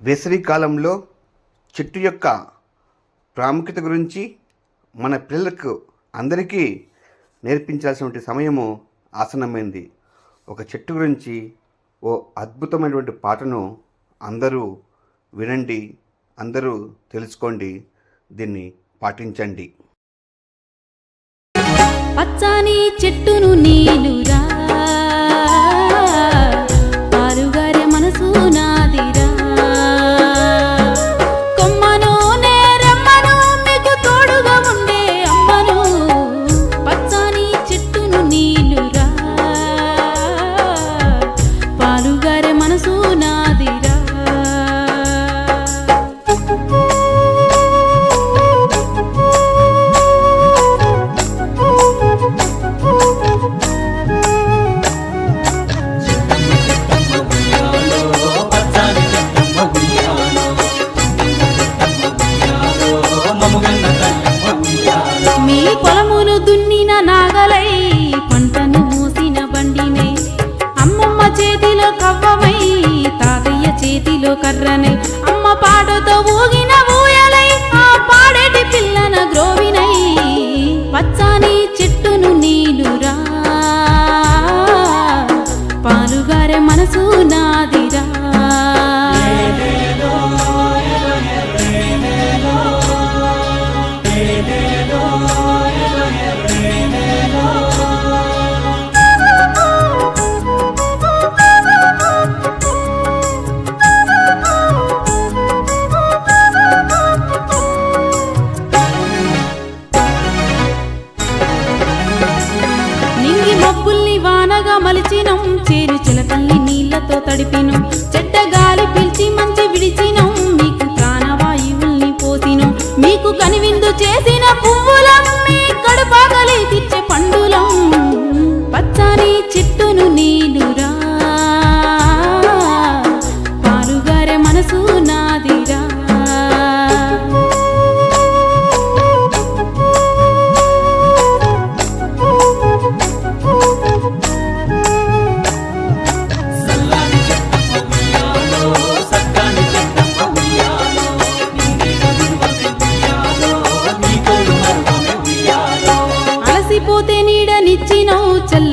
వేసవి కాలంలో చెట్టు యొక్క ప్రాముఖ్యత గురించి మన పిల్లలకు అందరికీ నేర్పించాల్సినటువంటి సమయము ఆసన్నమైంది. ఒక చెట్టు గురించి ఓ అద్భుతమైనటువంటి పాటను అందరూ వినండి అందరూ తెలుసుకోండి దీన్ని పాటించండి. పచ్చని చెట్టును నీలురా కవ్వమై తాతయ్య చేతిలో కర్రనై అమ్మ పాటతో ఊగిన మలిచినం చేరు చిలకల్ని నీళ్ళతో తడిపినం. చెడ్డ గాలి పిలిచి మంచి విడిచిన.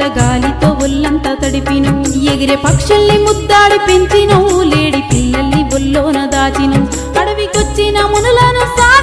గాలితో చల్లగాలితో ఒళ్ళంతా తడిపినవు ఎగిరే పక్షుల్ని ముద్దాడి పెంచినవు లేడి పిల్లల్ని బొల్లోన దాచిను. అడవికొచ్చిన మునులను సాధినవు